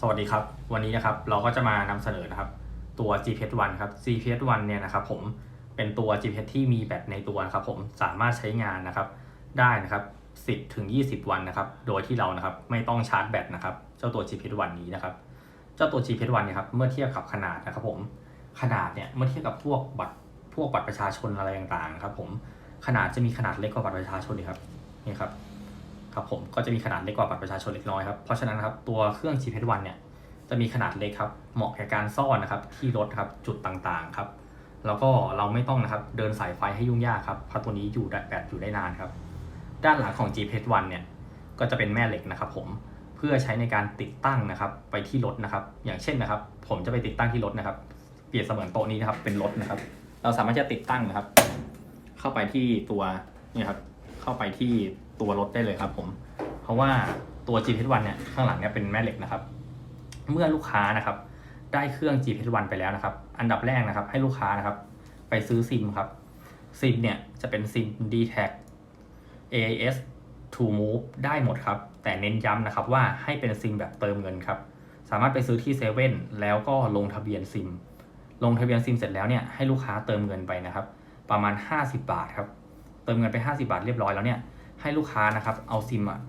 สวัสดีครับ วันนี้นะครับเราก็จะมานำเสนอนะครับตัว GPS 1ครับ GPS 1เนี่ยนะครับผมเป็นตัว GPS ที่มีแบตในตัวนะครับผมสามารถใช้งานนะครับได้นะครับ 10ถึง20 วันนะครับ โดยที่เรานะครับไม่ต้องชาร์จแบตนะครับ เจ้าตัว GPS 1นี้นะครับ เจ้าตัว GPS 1เนี่ยครับเมื่อเทียบกับขนาดนะครับผมขนาดเนี่ยเมื่อเทียบกับพวกบัตรพวกบัตรประชาชนอะไรต่างๆครับผมขนาดจะมีขนาดเล็กกว่าบัตรประชาชนนี่ครับนี่ครับ ครับผมก็จะมีขนาดเล็กกว่าบัตรประชาชนเล็กน้อยครับเพราะฉะนั้นครับตัวเครื่อง GPS 1 เนี่ยจะมีขนาดเล็กครับเหมาะแก่การซ่อนนะครับที่รถครับจุดต่างๆครับแล้วก็เราไม่ต้องนะครับเดินสายไฟให้ยุ่งยากครับเพราะตัวนี้อยู่ได้แบตอยู่ได้นานครับด้านหลังของ GPS 1 เนี่ยก็จะเป็นแม่เหล็กนะครับผมเพื่อใช้ในการติดตั้งนะครับไปที่รถนะครับ อย่างเช่นนะครับ ผมจะไปติดตั้งที่รถนะครับ เปรียบเสมือนโต๊ะนี้นะครับเป็นรถนะครับ เราสามารถจะติดตั้งนะครับ เข้าไปที่ตัวนี่ครับเข้าไปที่ ตัวรถได้เลยครับผม เพราะว่าตัว GPS 1 เนี่ยข้างหลังเนี่ยเป็นแม่เหล็กนะครับ เมื่อลูกค้านะครับได้เครื่อง GPS 1 ไปแล้วนะครับ อันดับแรกนะครับให้ลูกค้านะครับ ไปซื้อซิมครับซิมเนี่ยจะเป็นซิม d t a c AIS to move ได้หมดครับ แต่เน้นย้ำนะครับว่าให้เป็นซิมแบบเติมเงินครับ สามารถไปซื้อที่เซเว่นแล้วก็ลงทะเบียนซิม ลงทะเบียนซิมเสร็จแล้วเนี่ยให้ลูกค้าเติมเงินไปนะครับ ประมาณ 50 บาทครับ เติมเงินไป 50 บาทเรียบร้อยแล้วเนี่ย ให้ลูกค้านะครับเอาซิมอะ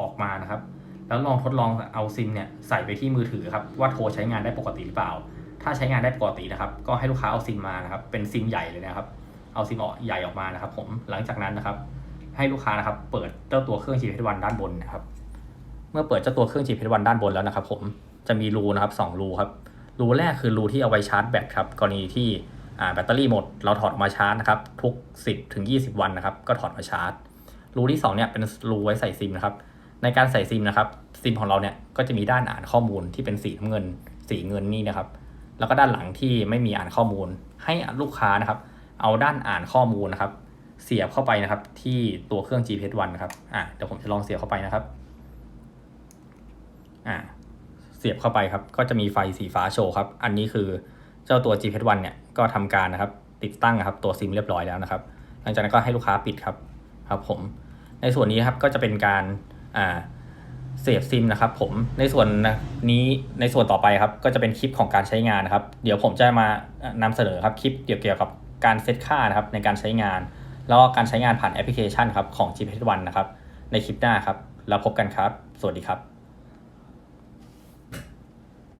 ออกมานะครับ แล้วลองทดลองเอาซิมเนี่ยใส่ไปที่มือถือครับว่าโทรใช้งานได้ปกติหรือเปล่า ถ้าใช้งานได้ปกตินะครับ ก็ให้ลูกค้าเอาซิมมานะครับ เป็นซิมใหญ่เลยนะครับ เอาซิมออกใหญ่ออกมานะครับ ผมหลังจากนั้นนะครับ ให้ลูกค้านะครับ เปิดเจ้าตัวเครื่อง GPS 1ด้านบนนะครับ เมื่อเปิดเจ้าตัวเครื่อง GPS 1ด้านบนแล้วนะครับ ผมจะมีรูนะครับสองรูครับรูแรกคือรูที่เอาไว้ชาร์จแบตครับกรณีที่แบตเตอรี่หมดเราถอดออกมาชาร์จนะครับทุก 10ถึง20 วันนะครับ ก็ถอดมาชาร์จ รูที่2เนี่ยเป็นรูไว้ใส่ซิมนะครับ ในการใส่ซิมนะครับซิมของเราเนี่ยก็จะมีด้านอ่านข้อมูลที่เป็นสีน้ำเงิน สีเงินนี่นะครับ แล้วก็ด้านหลังที่ไม่มีอ่านข้อมูล ให้ลูกค้านะครับ เอาด้านอ่านข้อมูลนะครับ เสียบเข้าไปนะครับ ที่ตัวเครื่อง GPS 1นะครับอะเดี๋ยวผมจะลองเสียบเข้าไปนะครับอ่าเสียบเข้าไปครับ ก็จะมีไฟสีฟ้าโชว์ครับ อันนี้คือเจ้าตัว GPS 1เนี่ยก็ทำการนะครับติดตั้งนะครับตัวซิมเรียบร้อยแล้วนะครับ หลังจากนั้นก็ให้ลูกค้าปิดครับครับผม ในส่วนนี้ครับก็จะเป็นการเสียบซิมนะครับผมในส่วนนี้ในส่วนต่อไปครับก็จะเป็นคลิปของการใช้งานนะครับ เดี๋ยวผมจะมานำเสนอครับคลิปเกี่ยวกับการเซตค่านะครับในการใช้งาน แล้วก็การใช้งานผ่านแอปพลิเคชันครับของ GPS 1นะครับในคลิปหน้าครับ แล้วพบกันครับ สวัสดีครับ